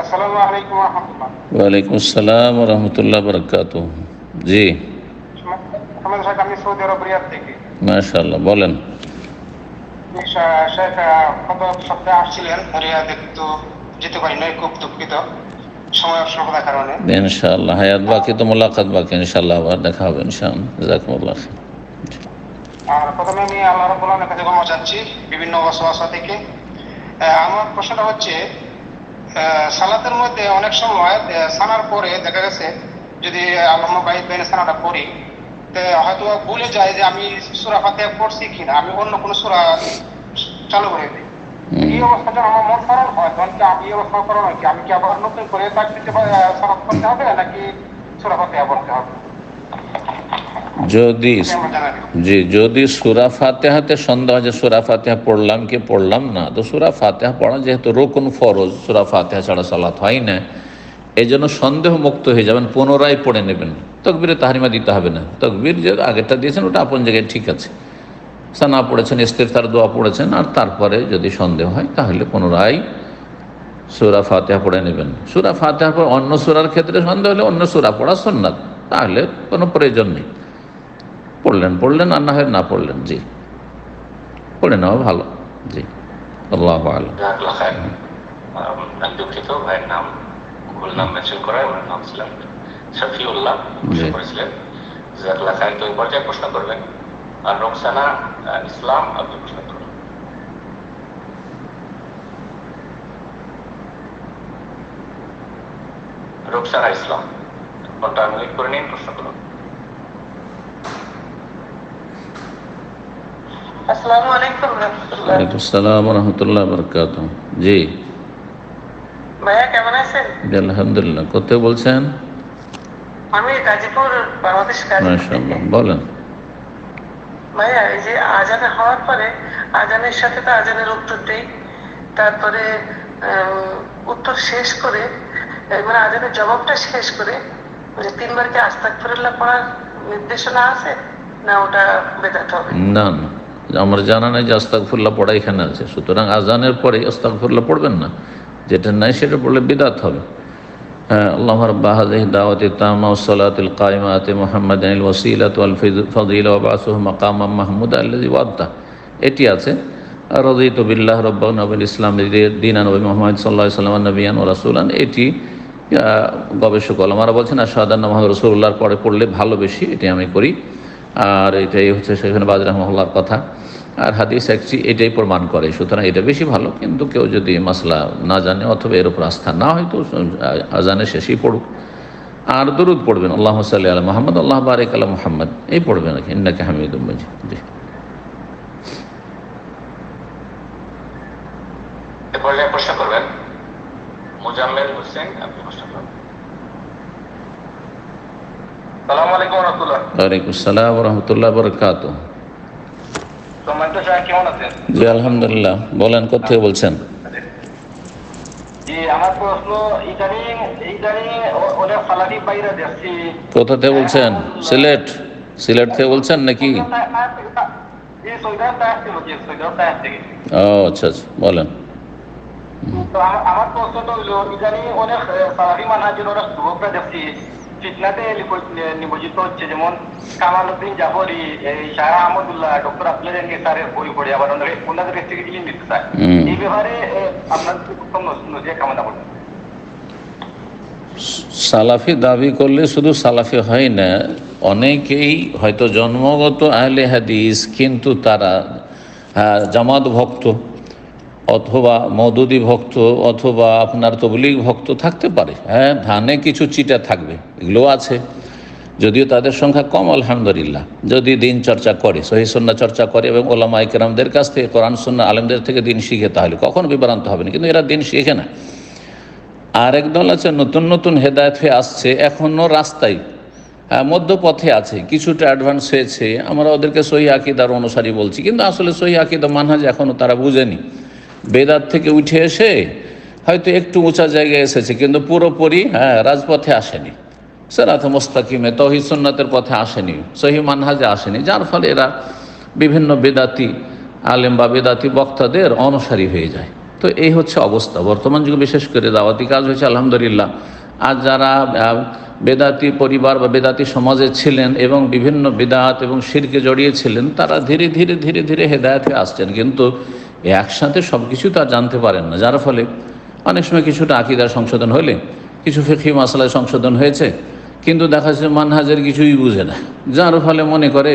আসসালামু আলাইকুম রহমতুল্লাহ। ওয়ালাইকুম আসসালাম রহমতুল্লাহ বরকাত জি। আমাদের সাথে আমি সৌদি আরব রিয়াদ থেকে। মাশাল্লাহ বলেন। শেখ আহ, সপ্তাহে আসছিলেন রিয়াদে কিন্তু যেতে পারি নাই খুব দুঃখিত। সময় অসুবিধার কারণে। ইনশাআল্লাহ হায়াত বাকি তো মোলাকাত বাকি ইনশাআল্লাহ আবার দেখা হবে ইনশাআল্লাহ। জাজাকুমুল্লাহ খাইর। আর প্রথমে আমি আল্লাহ রব্বুল আলমের কাছে ক্ষমা চাচ্ছি বিভিন্ন অবস্থা থেকে। আমার প্রশ্নটা হচ্ছে সালাতের মধ্যে অনেক সময় সানার পরে দেখা গেছে যদি আল্লাহ বাইদ বেনে সানাটা পড়ি হয়তো ভুলে যায় যে আমি সুরা ফাতিহা পড়ছি কিনা আমি অন্য কোনো সুরা চালু করে দিই। এই অবস্থাটা আমার মন খারাপ হয় তখন কি আমি এই অবস্থা করানো কি আমি কি আবার নতুন করে তাকবিতে সালাত করতে হবে নাকি সুরা ফাতিহা পড়তে হবে যদি। জি, যদি সুরা ফাতেহাতে সন্দেহ যে সুরা ফাতেহা পড়লাম কি পড়লাম না, তো সুরা ফাতেহা পড়া যেহেতু রোকন ফরজ, সুরা ফাতেহা ছাড়া সালাত হয় না এই জন্য সন্দেহ মুক্ত হয়ে যাবেন, পুনরায় পড়ে নেবেন। তকবিরে তাহারিমা দিতে হবে না। তকবির যে আগেরটা দিয়েছেন, ওটা আপন জায়গায় ঠিক আছে। সানা পড়েছেন, ইস্তেফতার, দোয়া পড়েছেন, আর তারপরে যদি সন্দেহ হয়, তাহলে পুনরায় সুরা ফাতেহা পড়ে নেবেন। সুরা ফাতেহার পর অন্য সুরার ক্ষেত্রে সন্দেহ হলে অন্য সুরা পড়া সন্ন্যাত তাহলে কোনো প্রয়োজন নেই। পড়লেন পড়লেন আর না হয় না পড়লেন জি। পড়ে নেওয়া ভালো জি। আল্লাহ আলম জাজাকাল্লাহ খায়ের। আম, আমি দুঃখিত ভাইয়ের নাম ভুল নাম মেনশন করা ওনার নাম ছিলাম শফিউল্লাহ প্রশ্ন জি। করেছিলেন জাজাকাল্লাহ খায়ের তো পর্যায়ে প্রশ্ন করবেন আর রোকসানা ইসলাম আপনি প্রশ্ন করবেন রোকসানা ইসলাম। ফোনটা করে নিন প্রশ্ন করুন। আলাইকুম রহমতুল্লাহ। রহমতুল্লাহ বরকাত জি। ভাইয়া কেমন আছেন? আলহামদুলিল্লাহ। কোথায় বলছেন? আমি গাজীপুর বাংলাদেশ মাশাআল্লাহ বলেন। ভাইয়া এই যে আজানে হওয়ার পরে আজানের সাথে তো আজানের উত্তর দেই। তারপরে উত্তর শেষ করে মানে আজানের জবাবটা শেষ করে যে তিনবার কি আস্তাগফিরুল্লাহ পড়ার নির্দেশনা আছে? না ওটা বেদাত হবে? না না। আমার জানা নাই যে আস্তাকফুল্লাহ পড়া এখানে আছে। সুতরাং আজানের পরে আস্তাকফুল্লাহ পড়বেন না। যেটা নাই সেটা পড়লে বিদাত হবে। হ্যাঁ মাহমুদ আল্লাযী ওয়াদ্দা। এটি আছে। নবীল ইসলাম এটি গবেষক আলমারা বলছেন আর সাদান মোহাম্মদ রসুল্লাহর পরে পড়লে ভালো বেশি। এটি আমি করি। আর এটাই হচ্ছে সেখানে বাদ রহমল্লার কথা। আর হাদিস একটি এটাই প্রমাণ করে। সুতরাং এটা বেশি ভালো, কিন্তু কেউ যদি মাসলা না জানে অথবা এর উপর আস্থা না হয়, তো আজানে শেষেই পড়ুক। আর দরুদ পড়বেন। আল্লাহ সাল্লি আলা মোহাম্মদ, আল্লাহ বারেক আলা মোহাম্মদ। এই পড়বেন আর কি। ইন্নাকে হামিদুম মজিদ। জি। প্রশ্ন করবেন। মুজাম্মেল হোসেন, আপনি প্রশ্ন করবেন সালাম আলাইকুম রহমতুল্লাহ ওয়ালাইকুম আসসালাম রহমতুল্লাহ বরকাত সম্মানিত সাহেব কেমন আছেন জি আলহামদুলিল্লাহ। বলেন কোথেকে বলছেন? আমার প্রশ্ন ইদানিং ইদানিং ও- ওদের সালাদি বাইরে যাচ্ছি। কোথা থেকে বলছেন? সিলেট? সিলেট থেকে বলছেন নাকি? ও আচ্ছা আচ্ছা বলেন। তো আমার প্রশ্নটা হলো ইদানিং অনেক মানহাজের অনেক যুবকরা যাচ্ছি। ফিটনাতে লিপ- নিমজ্জিত হচ্ছে। যেমন কামাল উদ্দিন জাফরি এই শাহ আহমদুল্লাহ ডক্টর আব্দুল স্যারের বই পড়ে আবার ওনাদের কাছ থেকে ইলিম নিতে চায়। এই ব্যাপারে আপনার উত্তম নজির কামনা করবেন? সালাফি দাবি করলে শুধু সালাফি হয় না অনেকেই হয়তো জন্মগত আহলে হাদিস কিন্তু তারা জামাত ভক্ত। অথবা মদুদি ভক্ত অথবা আপনার তবলিগ ভক্ত থাকতে পারে। হ্যাঁ ধানে কিছু চিটা থাকবে এগুলোও আছে। যদিও তাদের সংখ্যা কম আলহামদুলিল্লাহ। যদি দিন চর্চা করে সহিসন্না চর্চা করে এবং ওলামা ইকরামদের কাছ থেকে কোরআন সন্না আলেমদের থেকে দিন শিখে তাহলে কখনো বিভ্রান্ত হবে না। কিন্তু এরা দিন শিখে না। আরেক দল আছে নতুন নতুন হেদায়ত হয়ে আসছে এখনও রাস্তায়। আহ, মধ্যপথে আছে কিছুটা অ্যাডভান্স হয়েছে। আমরা ওদেরকে সহি আকিদার অনুসারী বলছি কিন্তু আসলে সহি আকিদা মানহাজ এখনও তারা বুঝেনি। বেদাত থেকে উঠে এসে হয়তো একটু উঁচা জায়গায় এসেছে, কিন্তু পুরোপুরি হ্যাঁ রাজপথে আসেনি। সেরাত মোস্তাকিমে তহি সুন্নাতের পথে আসেনি সহি মানহাজে আসেনি, যার ফলে এরা বিভিন্ন বেদাতি আলেম বা বেদাতি বক্তাদের অনুসারী হয়ে যায়। তো এই হচ্ছে অবস্থা। বর্তমান যুগে বিশেষ করে দাওয়াতি কাজ হয়েছে, আলহামদুলিল্লাহ। আর যারা বেদাতি পরিবার বা বেদাতি সমাজে ছিলেন এবং বিভিন্ন বেদাত এবং শিরকে জড়িয়েছিলেন তারা ধীরে ধীরে ধীরে ধীরে হেদায়তে আসছেন। কিন্তু একসাথে সব কিছু তার জানতে পারেন না। যার ফলে অনেক সময় কিছুটা আকিদার সংশোধন হলে, কিছু ফিকি মশলায় সংশোধন হয়েছে, কিন্তু দেখা যাচ্ছে মানহাজের কিছুই বুঝে না। যার ফলে মনে করে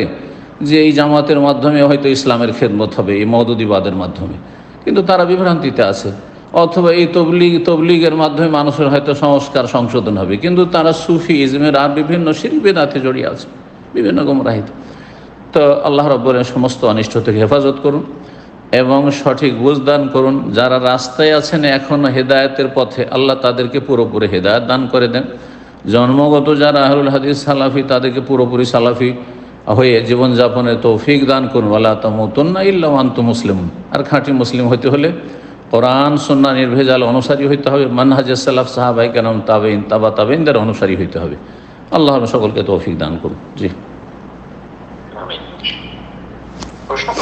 যে এই জামাতের মাধ্যমে হয়তো ইসলামের খেদমত হবে, এই মদুদিবাদের মাধ্যমে। কিন্তু তারা বিভ্রান্তিতে আছে। অথবা এই তবলিগ, তবলিগের মাধ্যমে মানুষের হয়তো সংস্কার সংশোধন হবে, কিন্তু তারা সুফি ইজমের আর বিভিন্ন শিল্পেদাতে জড়িয়ে আছে, বিভিন্ন গোমরাহিতে। তো আল্লাহ রব্বরের সমস্ত অনিষ্ট থেকে হেফাজত করুন। এবং সঠিক বুঝদান করুন। যারা রাস্তায় আছেন এখনও হেদায়েতের পথে, আল্লাহ তাদেরকে পুরোপুরি হেদায়ত দান করে দেন। জন্মগত যারা আহরুল হাদিস সালাফি, তাদেরকে পুরোপুরি সালাফি হয়ে জীবনযাপনে তৌফিক দান করুন। আল্লাহ তমতন্না আন্ত মুসলিম আর খাঁটি মুসলিম হতে হলে কোরআন সন্না নির্ভেজাল অনুসারী হইতে হবে। মানহাজ সালাফ, সাহাবাই কেন তাবেইন তাবা তাবেইনদের অনুসারী হইতে হবে। আল্লাহ সকলকে তৌফিক দান করুন। জি। প্রশ্ন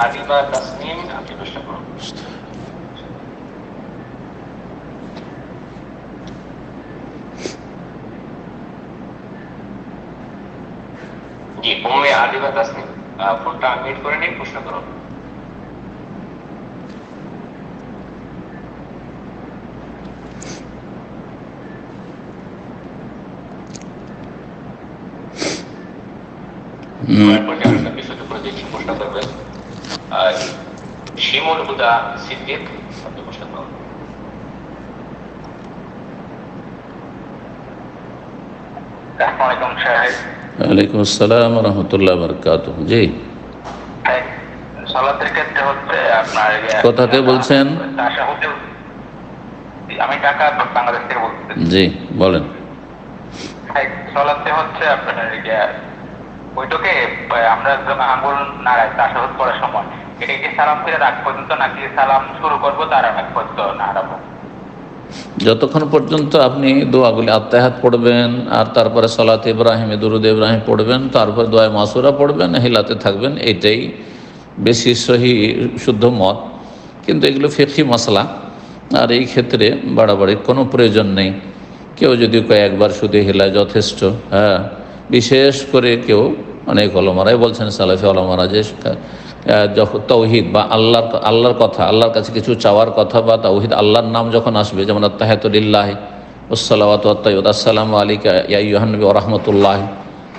আদিবা তাসনিম আপনি প্রশ্ন করুন জি উম্মে আদিবা তাসনিম ফোনটা মিট করে নিন প্রশ্ন করুন বিষয়ের উপরে দেখি প্রশ্ন শিমুল হুদা সিদ্দিক ওয়ালাইকুম আসসালাম রহমতুল্লাহ বরকাত জি। সালাতের ক্ষেত্রে হচ্ছে আপনার কোথা থেকে বলছেন? আমি ঢাকা বাংলাদেশ থেকে বলতেছি। জি বলেন। সলাতে হচ্ছে আপনার এই যে ওইটাকে আমরা আঙ্গুল নাড়াই তাশাহুদ করার সময়। এটা কি সালাম ফিরে রাখ পর্যন্ত নাকি সালাম শুরু করব তার আগ পর্যন্ত নাড়াবো? যতক্ষণ পর্যন্ত আপনি দোয়াগুলি আত্মাহাত পড়বেন আর তারপরে সলাত ইব্রাহিমে, দুরুদ ইব্রাহিম পড়বেন, তারপর দোয়ায় মাসুরা পড়বেন, হিলাতে থাকবেন, এটাই বেশি সহি শুদ্ধ মত। কিন্তু এগুলো ফেকি মশলা আর এই ক্ষেত্রে বাড়াবাড়ির কোনো প্রয়োজন নেই। কেউ যদি কয়েকবার শুধু হেলায় যথেষ্ট হ্যাঁ বিশেষ করে কেউ, অনেক অলমারাই বলছেন, সালাফি অলমারা যে যখন তৌহিদ বা আল্লাহর আল্লাহর কথা, আল্লাহর কাছে কিছু চাওয়ার কথা বা তৌহিদ, আল্লাহর নাম যখন আসবে, যেমন আত্মাহাতুল্লাহ ওসালাওয়াত আসসালামু আলিকা ও রহমতুল্লাহ।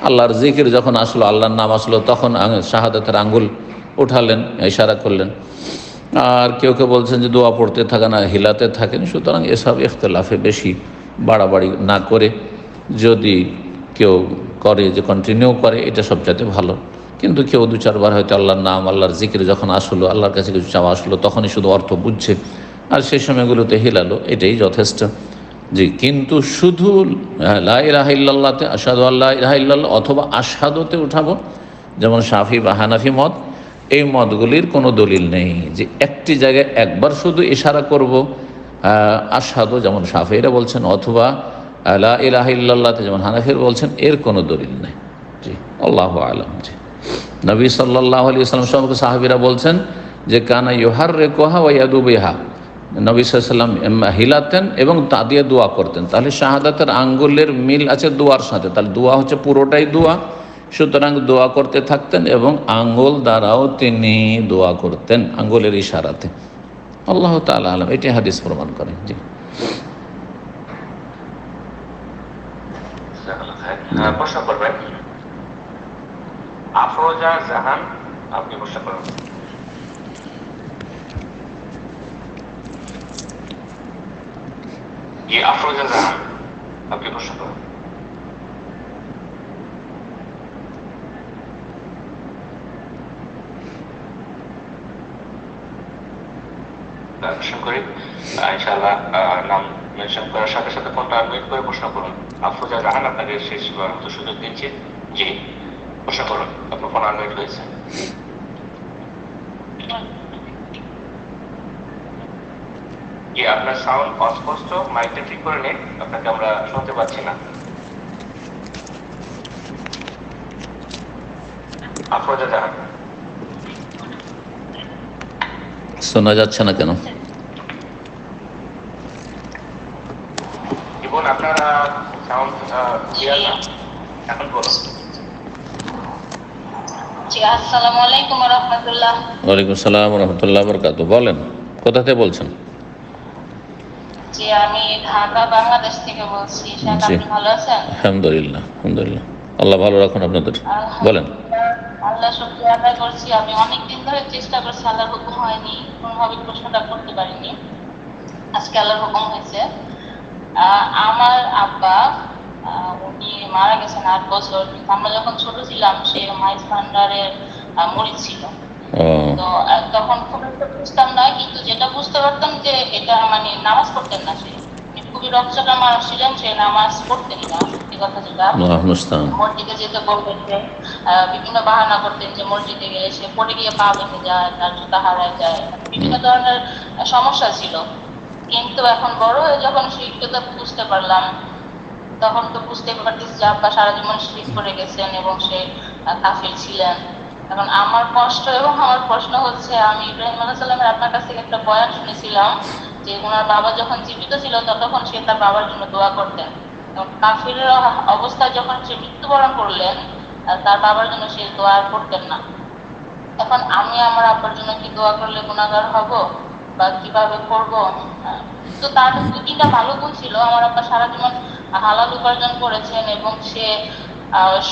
আল্লাহর জিকির যখন আসলো, আল্লাহর নাম আসলো, তখন শাহাদাতের আঙ্গুল উঠালেন, ইশারা করলেন। আর কেউ কেউ বলছেন যে, দোয়া পড়তে থাকেন আর হিলাতে থাকেন, সুতরাং এসব ইখতলাফে বেশি বাড়াবাড়ি না করে যদি কেউ করে, যে কন্টিনিউ করে, এটা সবচাইতে ভালো। কিন্তু কেউ দু চারবার হয়তো আল্লাহর নাম, আল্লাহর জিকির যখন আসলো, আল্লাহর কাছে কিছু চাওয়া আসলো, তখনই শুধু অর্থ বুঝছে। আর সেই সময়গুলোতে হিলালো এটাই যথেষ্ট। জি, কিন্তু শুধু লাহিল্লাহতে আসাদু আল্লাহ ইলাহিল্লাহ অথবা আসাদতে উঠাবো, যেমন সাফি বা হানাফি মত, এই মতগুলির কোনো দলিল নেই যে একটি জায়গায় একবার শুধু ইশারা করব আসাদু যেমন সাফিরা বলছেন, অথবা আলা ইলাহিল্লাহতে যেমন হানাফির বলছেন, এর কোনো দলিল নেই। জি, আল্লাহ আলম, জি। নবী সাল্লাহ আলী ইসলাম সম্পর্কে সাহাবিরা বলছেন যে, কানা ইহার রে কোহা ওয়াদু বেহা। নবী সাল্লাম হিলাতেন এবং তা দিয়ে দোয়া করতেন। তাহলে শাহাদাতের আঙ্গুলের মিল আছে দোয়ার সাথে। তাহলে দোয়া হচ্ছে পুরোটাই দোয়া। সুতরাং দোয়া করতে থাকতেন এবং আঙ্গুল দ্বারাও তিনি দোয়া করতেন, আঙ্গুলের ইশারাতে। আল্লাহ তালা আলম, এটি হাদিস প্রমাণ করেন, জি হ্যাঁ, প্রশ্ন করবেন আফরোজা জাহান, আপনি প্রশ্ন করুন করি নাম মেনশন করার সাথে সাথে ফোনটা মিউট করে প্রশ্ন করুন। আফরোজা জাহান, আপনাকে শেষ সুযোগ দিচ্ছি জি। আপনার ফোন আনমিউট জি আপনার সাউন্ড অস্পষ্ট মাইকটা ঠিক করে নিন, আপনাকে আমরা শুনতে পাচ্ছি না। শোনা যাচ্ছে না কেন জীবন আপনার সাউন্ড ক্লিয়ার না এখন বলুন জি আসসালামু আলাইকুম রহমতুল্লাহ ওয়ালাইকুম সালাম রহমতুল্লাহ বরকাত বলেন কোথা থেকে বলছেন? জি আমি ঢাকা বাংলাদেশ থেকে বলছি। শাহ আপনি ভালো আছেন? আলহামদুলিল্লাহ আলহামদুলিল্লাহ। আল্লাহ ভালো রাখুন আপনাদের। বলেন। আল্লাহ শুক্রিয়া আদায় করছি। আমি অনেক দিন ধরে চেষ্টা করছি আল্লাহর হুকুম হয়নি কোনোভাবে প্রশ্নটা করতে পারিনি। আজকে আল্লাহর হুকুম হয়েছে। আমার আব্বা উনি মারা গেছেন আট বছর। আমরা যখন ছোট ছিলাম সে মাইজ ভান্ডারের মরিচ ছিল। তো আহ, তখন খুব একটা বুঝতাম না কিন্তু যেটা বুঝতে পারতাম যে এটা মানে নামাজ পড়তেন না সে। খুবই রক্তটা মানুষ ছিলেন সে নামাজ পড়তেন না সত্যি কথা যেটা। মসজিদে যেতে বলতেন যে বিভিন্ন বাহানা করতেন যে মসজিদে গেলে সে পড়ে গিয়ে পা ভেঙে যায় তার জুতা হারায় যায় বিভিন্ন ধরনের সমস্যা ছিল। কিন্তু এখন বড় হয়ে যখন শিক্ষকতা বুঝতে পারলাম তখন তো বুঝতে পারতেছি যে আব্বা সারা জীবন শরীর করে গেছেন এবং সে কাফির ছিলেন। এখন আমার কষ্ট এবং আমার প্রশ্ন হচ্ছে, আমি ইব্রাহিম আলাহ সাল্লামের আপনার কাছ থেকে একটা বয়ান শুনেছিলাম যে ওনার বাবা যখন জীবিত ছিল ততক্ষণ সে তার বাবার জন্য দোয়া করতেন। কাফির অবস্থায় যখন সে মৃত্যুবরণ করলেন তার বাবার জন্য সে দোয়া করতেন না। এখন আমি আমার আব্বার জন্য কি দোয়া করলে গুণাগার হব বা কীভাবে করব? তো তার দু তিনটা ভালো গুণ ছিল। আমার আব্বা সারা জীবন হালাল উপার্জন করেছেন এবং সে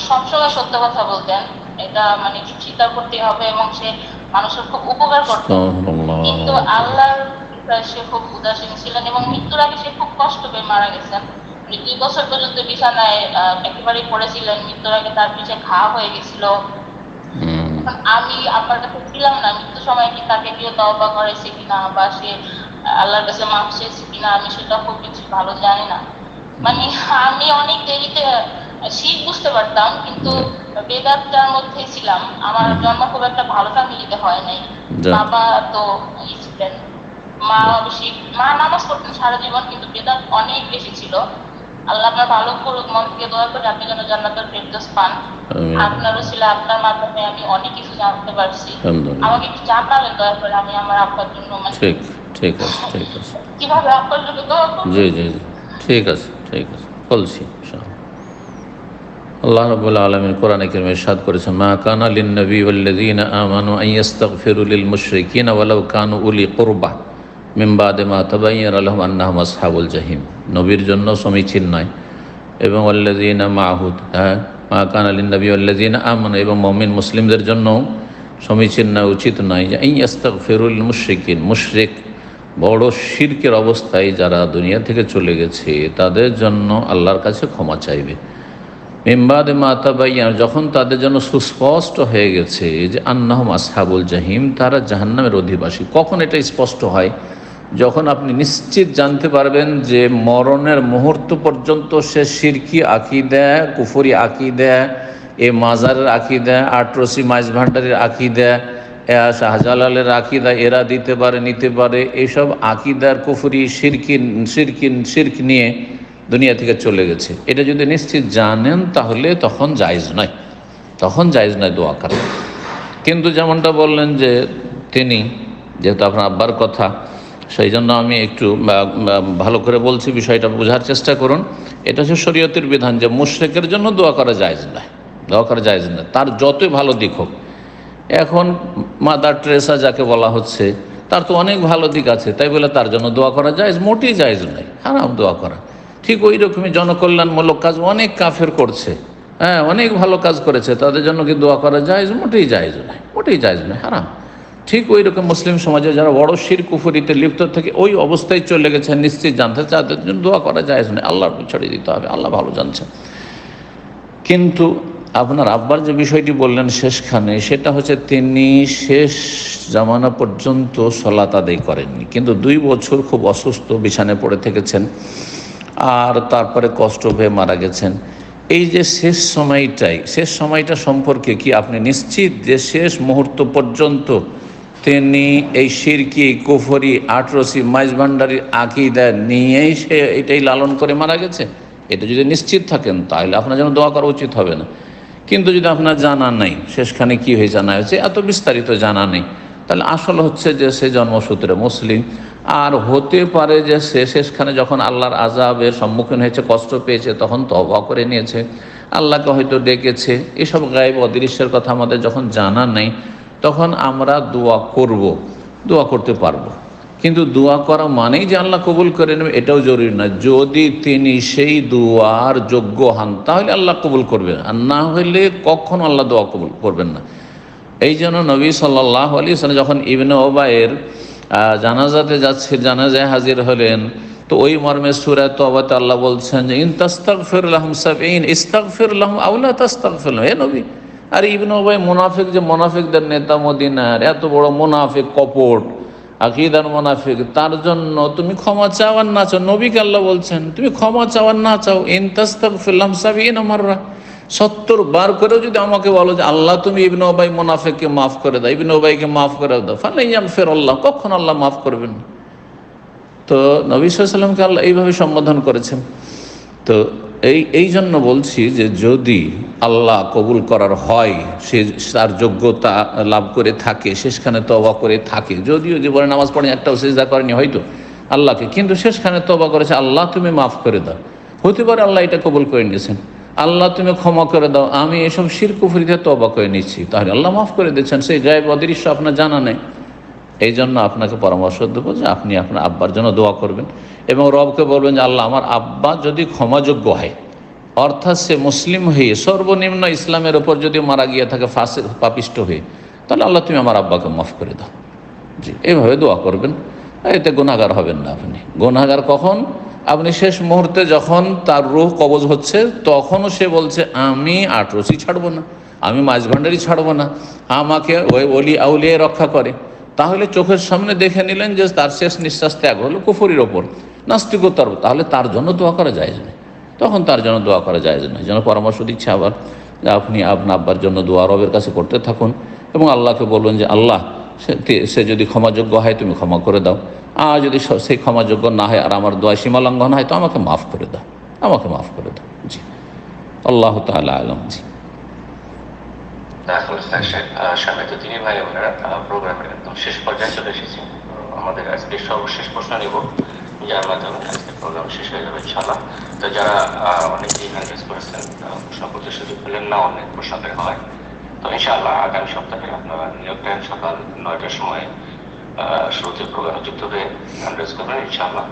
সবসময় সত্য কথা বলতেন। এটা মানে স্বীকার করতে হবে এবং সে মানুষের খুব উপকার করতেন কিন্তু আল্লাহর সে খুব উদাসীন ছিলেন এবং মৃত্যুর আগে সে খুব কষ্ট পেয়ে মারা গেছেন। উনি দুই বছর পর্যন্ত বিছানায় একেবারেই পড়েছিলেন মৃত্যুর আগে তার পিছে ঘা হয়ে গেছিল। আমি আপনার কাছে ছিলাম না মৃত্যু সময় কি তাকে কেউ তওবা করেছে কিনা বা সে আল্লাহর কাছে মাফ চেয়েছে কিনা আমি সেটা খুব কিছু ভালো জানি না। মানে আমি অনেক দেরিতে শীত বুঝতে পারতাম কিন্তু বেদাতটার মধ্যে ছিলাম। আমার জন্ম খুব একটা ভালো ফ্যামিলিতে হয় নাই। বাবা তো ছিলেন মা বেশি মা নামাজ পড়তেন সারা জীবন কিন্তু বেদাত অনেক বেশি ছিল। আল্লাহ আপনার ভালো করুক মন থেকে দোয়া করে আপনি যেন জান্নাতের ফেরদৌস পান। আপনারও ছিল আপনার মাধ্যমে আমি অনেক কিছু জানতে পারছি। আমাকে একটু জানাবেন দয়া করে আমি আমার আব্বার জন্য মানে ঠিক ঠিক আছে ঠিক আছে। কীভাবে আব্বার জন্য দোয়া জি জি। ঠিক আছে ঠিক আছে। বলছি। আল্লাহ রাব্বুল আলামিন কোরআনে কারিমে ইরশাদ করেছেন, মা কানা লিন নবী ওয়াল্লাযীনা আমানু আন ইস্তাগফিরু লিল মুশরিকিনা ওয়ালাউ কানু উলি কুরবা মিন বাদে মা তাবায়্যানা লাহুম আন্নাহুম আসহাবুল জাহিম। নবীর জন্য সমীচীন নয়। এবং ওয়াল্লাযীনা মাহুদ হ্যাঁ মা কানা লিন নবী ওয়াল্লাযীনা আমানু এবং মুমিন মুসলিমদের জন্য সমীচীন নয় উচিত নয় যে, আন ইস্তাগফিরু লিল মুশরিকিন মুশরিক বড় শিরকের অবস্থায় যারা দুনিয়া থেকে চলে গেছে, তাদের জন্য আল্লাহর কাছে ক্ষমা চাইবে। মেম্বাদে মাতাবাইয়া যখন তাদের জন্য সুস্পষ্ট হয়ে গেছে যে আন্নাহম আসহাবুল জাহিম, তারা জাহান্নামের অধিবাসী। কখন এটা স্পষ্ট হয়? যখন আপনি নিশ্চিত জানতে পারবেন যে মরণের মুহূর্ত পর্যন্ত সে সিরকি আঁকি দেয় কুফরি আঁকি দেয় এ মাজারের আঁকি দেয় আটরসি মাইজ ভান্ডারের আঁকি দেয় শাহজালালের আকিদা, এরা দিতে পারে, নিতে পারে এইসব আকিদার কুফরি সিরকিন সিরকিন সিরক নিয়ে দুনিয়া থেকে চলে গেছে। এটা যদি নিশ্চিত জানেন, তাহলে তখন জায়জ নয়। তখন জায়জ নয় দোয়া করা। কিন্তু যেমনটা বললেন যে তিনি, যেহেতু আপনার আব্বার কথা সেই জন্য আমি একটু ভালো করে বলছি, বিষয়টা বোঝার চেষ্টা করুন। এটা হচ্ছে শরীয়তের বিধান যে মুশ্রেকের জন্য দোয়া করা জায়জ নয়। দোয়া করা জায়জ নয়। তার যতই ভালো দিক হোক। এখন মাদার ট্রেসা যাকে বলা হচ্ছে, তার তো অনেক ভালো দিক আছে। তাই বলে তার জন্য দোয়া করা যায় মোটেই জায়জ নয়। হারাম দোয়া করা। ঠিক ওই রকমই জনকল্যাণমূলক কাজ অনেক কাফের করছে। হ্যাঁ অনেক ভালো কাজ করেছে। তাদের জন্য কি দোয়া করা যায় মোটেই জায়জ নয়। মোটেই জায়জ নয়। হারাম। ঠিক ওই রকম মুসলিম সমাজে যারা বড় শির কুফুরিতে লিপ্ত থেকে ওই অবস্থায় চলে গেছে, নিশ্চিত জানতে তাদের জন্য দোয়া করা যায় না আল্লাহর ছড়িয়ে দিতে হবে। আল্লাহ ভালো জানছেন। কিন্তু আপনার আব্বার যে বিষয়টি বললেন শেষখানে, সেটা হচ্ছে তিনি শেষ জামানা পর্যন্ত সলাত আদায় করেননি। কিন্তু দুই বছর খুব অসুস্থ, বিছানায় পড়ে থেকেছেন। আর তারপরে কষ্ট পেয়ে মারা গেছেন। এই যে শেষ সময়টাই, শেষ সময়টা সম্পর্কে কি আপনি নিশ্চিত যে শেষ মুহূর্ত পর্যন্ত তিনি এই সিরকি, কুফরি, আটরসি মাইজ ভান্ডারির আকিদা নিয়েই সে এটাই লালন করে মারা গেছে? এটা যদি নিশ্চিত থাকেন, তাহলে আপনার যেন দোয়া করা উচিত হবে না। কিন্তু যদি আপনার জানা নেই, শেষখানে কি হয়ে জানা হয়েছে, এত বিস্তারিত জানা নেই, তাহলে আসল হচ্ছে যে সে জন্মসূত্রে মুসলিম। আর হতে পারে যে শেষখানে যখন আল্লাহর আজাবের সম্মুখীন হয়েছে, কষ্ট পেয়েছে, তখন তবা করে নিয়েছে। আল্লাহকে হয়তো ডেকেছে। এসব গায়েব অদৃশ্যের কথা আমাদের যখন জানা নেই, তখন আমরা দোয়া করব, দোয়া করতে পারব। কিন্তু দোয়া করা মানেই যে আল্লাহ কবুল করে নেবে, এটাও জরুরি না যদি তিনি সেই দোয়ার যোগ্য হন, তাহলে আল্লাহ কবুল করবেন আর না হলে কখনো আল্লাহ দোয়া কবুল করবেন না। এই জন্য নবী সাল্লাহ আলী যখন ইবনে ওবায়ের জানাজাতে যাচ্ছে, জানাজায় হাজির হলেন। তো ওই মর্মে সুরায় তবাতে আল্লাহ বলছেন যে, ইন তাস্তাক ফিরলাহম সাবিন ইস্তাক ফিরলাহম আউলা তাস্তাক ফিরলাম এ নবী, আর ইবনে ওবাই মুনাফিক যে মুনাফিকদের নেতা মদিনার, এত বড় মুনাফিক, কপট, আকিদার মোনাফিক, তার জন্য তুমি ক্ষমা চাও আর না চাও? নবীকে আল্লাহ বলছেন, তুমি ক্ষমা চাও আর না চাও? ইন তাস্তাক ফিরলাম সাবিন আমাররা সত্তর বার করেও যদি আমাকে বলো যে, আল্লাহ, তুমি ইবনে ওবাই মোনাফেককে মাফ করে দাও, ইবনে ওবাইকে মাফ করে দাও। ফালে ইয়াম ফের আল্লাহ, কখন আল্লাহ মাফ করবেন তো নবী সাল্লামকে আল্লাহ এইভাবে সম্বোধন করেছেন। তো এই এই জন্য বলছি যে, যদি আল্লাহ কবুল করার হয়, সে, তার যোগ্যতা লাভ করে থাকে, শেষখানে তবা করে থাকে, যদিও জীবনে নামাজ পড়ে একটাও সেজদা করেনি হয়তো আল্লাহকে, কিন্তু শেষখানে তবা করেছে, আল্লাহ, তুমি মাফ করে দাও। হতে পারে আল্লাহ এটা কবুল করে নিয়েছেন। আল্লাহ তুমি ক্ষমা করে দাও, আমি এসব শিরকুফরিতে তবা করে নিচ্ছি। তাহলে আল্লাহ মাফ করে দিচ্ছেন সেই গায়েব অদৃশ্য আপনার জানা নেই। এই জন্য আপনাকে পরামর্শ দেবো যে আপনি আপনার আব্বার জন্য দোয়া করবেন এবং রবকে বলবেন যে, আল্লাহ, আমার আব্বা যদি ক্ষমাযোগ্য হয়, অর্থাৎ সে মুসলিম হয়ে সর্বনিম্ন ইসলামের ওপর যদি মারা গিয়ে থাকে ফাঁসে পাপিষ্ট হয়ে, তাহলে আল্লাহ তুমি আমার আব্বাকে মাফ করে দাও। জি, এইভাবে দোয়া করবেন। এতে গুণাগার হবেন না আপনি। গুণাগার কখন? শেষ মুহূর্তে যখন তার রুহ কবজ হচ্ছে, তখনও সে বলছে, আমি আটরসি ছাড়বো না, আমি মাঝ ভান্ডারি ছাড়বো না, আমাকে ওই অলি আউলিয়ে রক্ষা করে। তাহলে চোখের সামনে দেখে নিলেন যে তার শেষ নিঃশ্বাস ত্যাগ হলো কুফুরির ওপর, নাস্তিকতার। তাহলে তার জন্য দোয়া করা যায় না তখন তার জন্য দোয়া করা যায় না জন্য পরামর্শ দিচ্ছে আবার আপনি আপনার আব্বার জন্য দোয়া রবের কাছে করতে থাকুন এবং আল্লাহকে বলবেন যে, আল্লাহ সে- যদি ক্ষমাযোগ্য হয়, তুমি ক্ষমা করে দাও। আর যদি স- ক্ষমাযোগ্য না হয় আর আমার দোয়া সীমা লঙ্ঘন হয়, তো আমাকে মাফ করে দাও। আমাকে মাফ করে দাও। জি। আল্লাহ তাআলা আলম। জি। তিনি ভাই প্রোগ্রামের শেষ পর্যায়ে চলে আমাদের সর্বশেষ প্রশ্ন যার প্রোগ্রাম শেষ হয়ে যাবে তো যারা করেছেন প্রশ্ন করতে পেলেন না, অনেক প্রশ্ন হয়। তো ইনশাআল্লাহ আগামী সপ্তাহে আপনারা নিউ টাইম সকাল নয়টার সময় শুরুতে প্রোগ্রামে যুক্ত হয়ে হ্যান্ডেস করবেন ইনশাআল্লাহ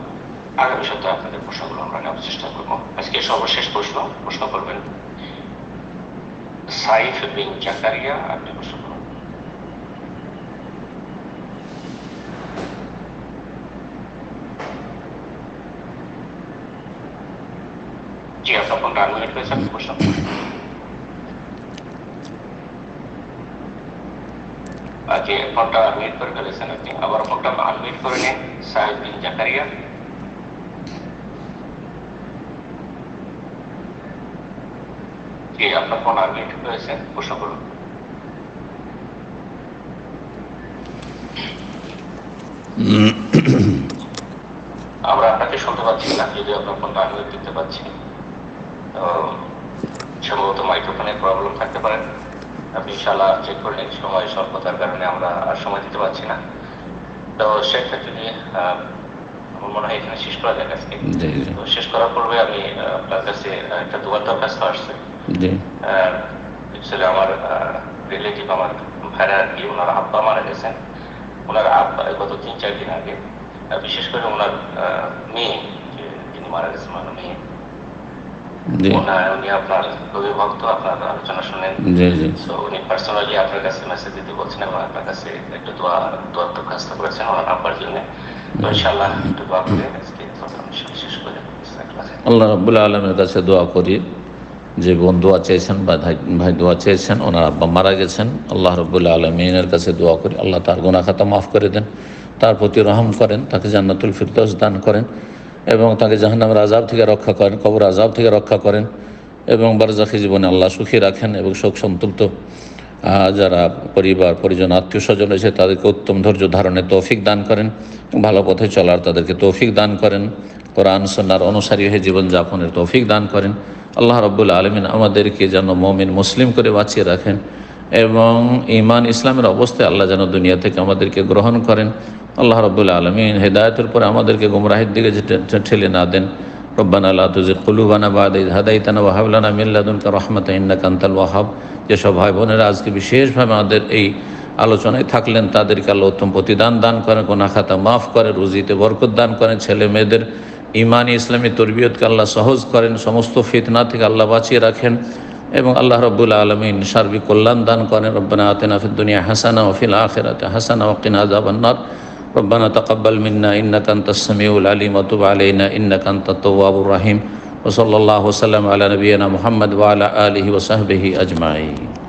আগামী সপ্তাহে আপনাদের প্রশ্নগুলো আমরা নেওয়ার চেষ্টা করব। আজকে সর্বশেষ প্রশ্ন প্রশ্ন করবেন, সাইফ বিন জাকারিয়া, আপনি প্রশ্ন করুন। জি, আপনার ফোনটা আনমিউট হয়েছে আপনি প্রশ্ন করুন। আবার সাইফ বিন জাকারিয়া। আমরা আপনাকে শুনতে পাচ্ছি না, যদি আপনার ফোনটা আনমিউট দেখতে পাচ্ছি তো, সম্ভবত মাইক্রোফোনের প্রবলেম থাকতে পারে। আপনি ইনশাল্লাহ চেক করে নিন সময় স্বল্পতার কারণে আমরা আর সময় দিতে পারছি না। তো যদি আমার মনে হয় এখানে শেষ করা যায় আজকে। তো শেষ করার পূর্বে আমি আপনার কাছে একটা দুবার দরখাস্ত আসছে। অ্যাকচুয়ালি আমার রিলেটিভ আমার ভাইরা আর কি ওনার আব্বা মারা গেছেন। ওনার আব্বা গত তিন চার দিন আগে বিশেষ করে ওনার মেয়ে যিনি মারা গেছেন ওনার মেয়ে। উনি আপনার খুবই ভক্ত আপনার আলোচনা শুনেন জি জি। তো উনি পার্সোনালি আপনার কাছে মেসেজ দিতে বলছেন এবং আপনার কাছে একটু দোয়া দোয়ার দরখাস্ত করেছেন ওনার আব্বার জন্য। তো ইনশাআল্লাহ একটু দোয়া করে আজকে শেষ করে আল্লাহ রাবুল্লাহ আলমের কাছে দোয়া করি যে বোন দোয়া চেয়েছেন বা ভাই দোয়া চেয়েছেন ওনার আব্বা মারা গেছেন আল্লাহ রবুল্লাহ আলমিনের কাছে দোয়া করি আল্লাহ তার গুনা খাতা মাফ করে দেন তার প্রতি রহম করেন তাকে জান্নাতুল ফিরদৌস দান করেন এবং তাকে জাহান্নামের আজাব থেকে রক্ষা করেন, কবর আজাব থেকে রক্ষা করেন এবং বারজাখি জীবনে আল্লাহ সুখী রাখেন এবং শোক সন্তুপ্ত যারা পরিবার, পরিজন, আত্মীয় স্বজন রয়েছে, তাদেরকে উত্তম ধৈর্য ধারণে তৌফিক দান করেন, ভালো পথে চলার তাদেরকে তৌফিক দান করেন, কোরআন সন্ন্যার অনুসারী হয়ে জীবনযাপনের তৌফিক দান করেন। আল্লাহ রব্বুল আলমিন আমাদেরকে যেন মমিন, মুসলিম করে বাঁচিয়ে রাখেন এবং ইমান ইসলামের অবস্থায় আল্লাহ যেন দুনিয়া থেকে আমাদেরকে গ্রহণ করেন। আল্লাহ রবুল্লা আলমিন হেদায়তের পরে আমাদেরকে গুমরাহির দিকে ঠেলে না দেন। রব্বানা আল্লাহ তুজির কুলুবানা বাদ হাদাইতানা ওয়াহাবলানা মিল্লাদুনকা রহমত ইন্না কান্তাল ওয়াহাব। যেসব ভাই বোনেরা আজকে বিশেষভাবে আমাদের এই আলোচনায় থাকলেন, তাদেরকে আল্লাহ উত্তম প্রতিদান দান করেন কোনা খাতা মাফ করে রুজিতে বরকত দান করেন, ছেলে মেয়েদের ইমানি ইসলামী তরবিয়তকে আল্লাহ সহজ করেন, সমস্ত ফিতনা থেকে আল্লাহ বাঁচিয়ে রাখেন এবং আল্লাহ রব্বুল্লা আলমিন সার্বিক কল্যাণ দান করেন। রব্বানা আতেনা ফিদ দুনিয়া হাসানা ওফিল আখিরাতে হাসানা ওকিনা আযাবান্নার। ربنا تقبل منا إنك أنت السميع العليم وتب علينا إنك أنت التواب الرحيم وصلى الله وسلم على نبينا محمد وعلى آله وصحبه أجمعين